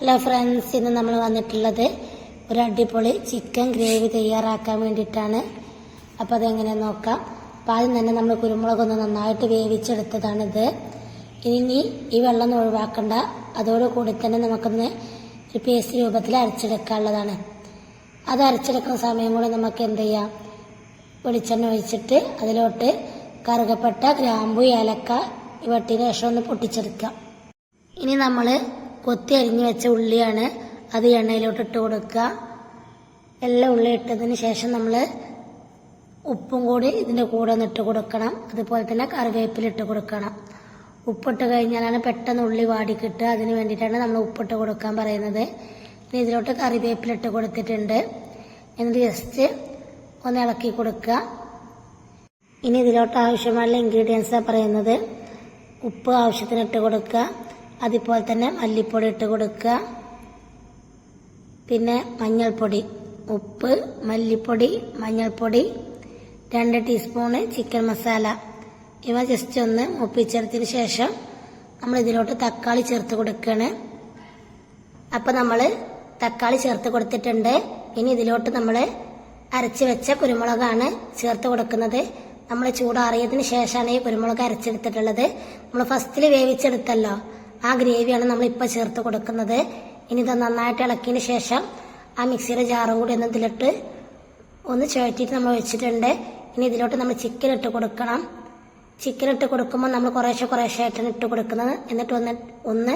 Hello friends ഇന്ന് നമ്മൾ വന്നിട്ടുള്ളത് ഒരു അടിപൊളി ചിക്കൻ ഗ്രേവി തയ്യാറാക്കാൻ വേണ്ടിയിട്ടാണ്. അപ്പോൾ അതെങ്ങനെ നോക്കാം. അപ്പോൾ ആദ്യം തന്നെ നമ്മൾ കുരുമുളകൊന്ന് നന്നായിട്ട് വേവിച്ചെടുത്തതാണിത്. ഇനി ഈ വെള്ളം ഒഴിവാക്കണ്ട. അതോടുകൂടി തന്നെ നമുക്കൊന്ന് ഒരു പേസ്റ്റ് രൂപത്തിൽ അരച്ചെടുക്കാനുള്ളതാണ്. അത് അരച്ചെടുക്കുന്ന സമയം കൂടി നമുക്ക് എന്ത് ചെയ്യാം? വെളിച്ചെണ്ണ ഒഴിച്ചിട്ട് അതിലോട്ട് കറുകപ്പെട്ട ഗ്രാമ്പു ഏലക്ക ഇവട്ടിന് ശേഷം ഒന്ന് പൊട്ടിച്ചെടുക്കാം. ഇനി നമ്മൾ കൊത്തി അരിഞ്ഞു വെച്ച ഉള്ളിയാണ് അത് എണ്ണയിലോട്ട് ഇട്ട് കൊടുക്കുക. എല്ലാം ഉള്ളി ഇട്ടതിന് ശേഷം നമ്മൾ ഉപ്പും കൂടി ഇതിന്റെ കൂടെ ഒന്ന് ഇട്ട് കൊടുക്കണം. അതുപോലെ തന്നെ കറിവേപ്പില ഇട്ട് കൊടുക്കണം. ഉപ്പിട്ട് കഴിഞ്ഞാലാണ് പെട്ടെന്ന് ഉള്ളി വാടി കിട്ടുക. അതിന് വേണ്ടിയിട്ടാണ് നമ്മൾ ഉപ്പിട്ട് കൊടുക്കാൻ പറയുന്നത്. ഇനി ഇതിലോട്ട് കറിവേപ്പില ഇട്ട് കൊടുത്തിട്ടുണ്ട്. എന്നിട്ട് ജസ്റ്റ് ഒന്ന് ഇളക്കി കൊടുക്കുക. ഇനി ഇതിലോട്ട് ആവശ്യമായുള്ള ഇൻഗ്രീഡിയൻസാണ് പറയുന്നത്. ഉപ്പ് ആവശ്യത്തിന് ഇട്ട് കൊടുക്കുക. അതുപോലെ തന്നെ മല്ലിപ്പൊടി ഇട്ട് കൊടുക്കുക. പിന്നെ മഞ്ഞൾപ്പൊടി ഉപ്പ് മല്ലിപ്പൊടി മഞ്ഞൾപ്പൊടി രണ്ട് ടീസ്പൂണ് ചിക്കൻ മസാല. ഇവ ജസ്റ്റ് ഒന്ന് ഒപ്പിച്ചെടുത്തതിന് ശേഷം നമ്മൾ ഇതിലോട്ട് തക്കാളി ചേർത്ത് കൊടുക്കുകയാണ്. അപ്പം നമ്മൾ തക്കാളി ചേർത്ത് കൊടുത്തിട്ടുണ്ട്. ഇനി ഇതിലോട്ട് നമ്മൾ അരച്ച് വെച്ച കുരുമുളകാണ് ചേർത്ത് കൊടുക്കുന്നത്. നമ്മൾ ചൂടാറിയതിന് ശേഷമാണ് ഈ കുരുമുളക് അരച്ചെടുത്തിട്ടുള്ളത്. നമ്മൾ ഫസ്റ്റിൽ വേവിച്ചെടുത്തല്ലോ. ആ ഗ്രേവിയാണ് നമ്മൾ ഇപ്പോൾ ചേർത്ത് കൊടുക്കുന്നത്. ഇനി ഇത് നന്നായിട്ട് ഇളക്കിയതിന് ശേഷം ആ മിക്സിയുടെ ജാറും കൂടി ഒന്ന് ഇതിലിട്ട് ഒന്ന് ചുഴറ്റിയിട്ട് നമ്മൾ വെച്ചിട്ടുണ്ട് ഇനി ഇതിലോട്ട് നമ്മൾ ചിക്കൻ ഇട്ട് കൊടുക്കണം. ചിക്കൻ ഇട്ട് കൊടുക്കുമ്പോൾ നമ്മൾ കുറേശ്ശെ കുറേശ്ശെ ആയിട്ടാണ് ഇട്ട് കൊടുക്കുന്നത്. എന്നിട്ട് ഒന്ന് ഒന്ന്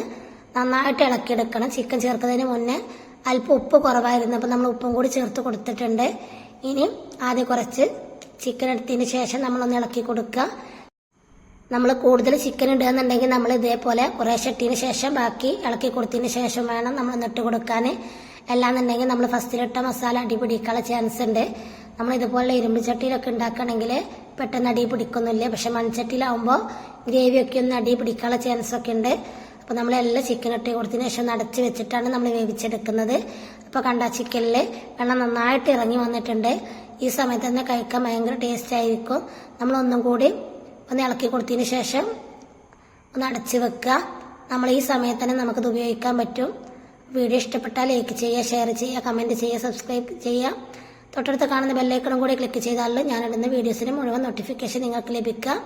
നന്നായിട്ട് ഇളക്കിയെടുക്കണം. ചിക്കൻ ചേർക്കുന്നതിന് മുന്നേ അല്പം ഉപ്പ് കുറവായിരുന്നു. അപ്പം നമ്മൾ ഉപ്പും കൂടി ചേർത്ത് കൊടുത്തിട്ടുണ്ട്. ഇനി ആദ്യം കുറച്ച് ചിക്കൻ എടുത്തതിന് ശേഷം നമ്മളൊന്ന് ഇളക്കി കൊടുക്കുക. നമ്മൾ കൂടുതൽ ചിക്കൻ ഇടുകയെന്നുണ്ടെങ്കിൽ നമ്മൾ ഇതേപോലെ കുറേ ഷെട്ടിന് ശേഷം ബാക്കി ഇളക്കി കൊടുത്തതിന് ശേഷം വേണം നമ്മൾ നട്ട് കൊടുക്കാൻ അല്ലാന്നുണ്ടെങ്കിൽ നമ്മൾ ഫസ്റ്റിലിട്ട മസാല അടി പിടിക്കാനുള്ള ചാൻസ് ഉണ്ട്. നമ്മൾ ഇതുപോലെ ഇരുമ്പ് ചട്ടിയിലൊക്കെ ഉണ്ടാക്കുകയാണെങ്കിൽ പെട്ടെന്ന് അടി പിടിക്കൊന്നുമില്ല. പക്ഷെ മൺചട്ടിയിലാവുമ്പോൾ ഗ്രേവിയൊക്കെ ഒന്ന് അടി പിടിക്കാനുള്ള ചാൻസ് ഒക്കെ ഉണ്ട്. അപ്പോൾ നമ്മൾ എല്ലാം ചിക്കൻ ഇട്ട് കൊടുത്തതിന് ശേഷം നടച്ച് വെച്ചിട്ടാണ് നമ്മൾ വേവിച്ചെടുക്കുന്നത്. അപ്പോൾ കണ്ട ചിക്കനിൽ വെള്ളം നന്നായിട്ട് ഇറങ്ങി വന്നിട്ടുണ്ട്. ഈ സമയത്ത് തന്നെ കഴിക്കാൻ ഭയങ്കര ടേസ്റ്റ് ആയിരിക്കും. നമ്മളൊന്നും കൂടി ഒന്ന് ഇളക്കി കൊടുത്തതിന് ശേഷം ഒന്ന് അടച്ച് വെക്കുക. നമ്മൾ ഈ സമയത്ത് തന്നെ നമുക്കത് ഉപയോഗിക്കാൻ പറ്റും. വീഡിയോ ഇഷ്ടപ്പെട്ടാൽ ലൈക്ക് ചെയ്യുക ഷെയർ ചെയ്യുക കമന്റ് ചെയ്യുക സബ്സ്ക്രൈബ് ചെയ്യുക. തൊട്ടടുത്ത് കാണുന്ന ബെല്ലൈക്കണും കൂടി ക്ലിക്ക് ചെയ്താൽ ഞാനിടുന്ന വീഡിയോസിന് മുഴുവൻ നോട്ടിഫിക്കേഷൻ നിങ്ങൾക്ക് ലഭിക്കുക.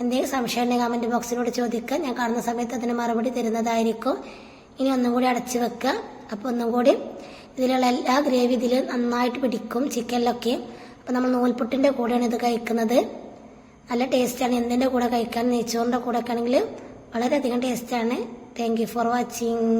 എന്തെങ്കിലും സംശയം ഉണ്ടെങ്കിൽ കമന്റ് ബോക്സിലൂടെ ചോദിക്കുക. ഞാൻ കാണുന്ന സമയത്ത് അതിന് മറുപടി തരുന്നതായിരിക്കും. ഇനി ഒന്നും കൂടി അടച്ചു വെക്കുക. അപ്പോൾ ഒന്നും കൂടി ഇതിലുള്ള എല്ലാ ഗ്രേവി ഇതിൽ നന്നായിട്ട് പിടിക്കും ചിക്കനിലൊക്കെ അപ്പോൾ നമ്മൾ നൂൽപുട്ടിന്റെ കൂടെയാണ് ഇത് കഴിക്കുന്നത്. നല്ല ടേസ്റ്റാണ്. എന്തിന്റെ കൂടെ കഴിക്കാൻ നെയ്ച്ചോറിന്റെ കൂടെ ഒക്കെ ആണെങ്കിൽ വളരെയധികം ടേസ്റ്റാണ്. Thank you for watching